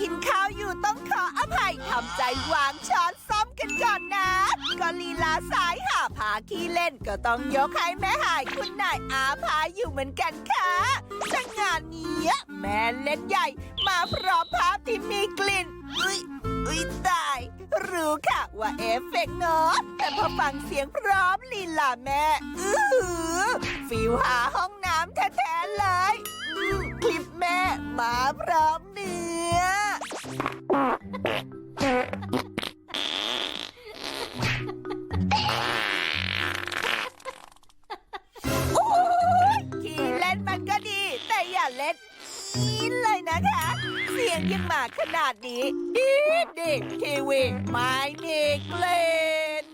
กินข้าวอยู่ต้องขออภัยทำใจวางช้อนซ้อมกันก่อนนะก็ลีลาสายหาพาขี้เล่นก็ต้องยกให้แม่หายคุณนายอาพาอยู่เหมือนกันค่ะจังงานนี้แม่เล่นใหญ่ มาพร้อมภาพที่มีกลิ่นอุ้ยอุ้ยตาย รู้ค่ะว่าเอฟเฟกงอแต่พอฟังเสียงพร้อมลีลาแม่อือฟิวหาห้องน้ำแท้ๆเลย คลิปแม่มาพร้อม ขี่เล่นมันก็ดี แต่อย่าเล่นอินเลยนะคะ เสียงยังมาขนาดนี้ดีดีทีวีไม่มีกลิ่น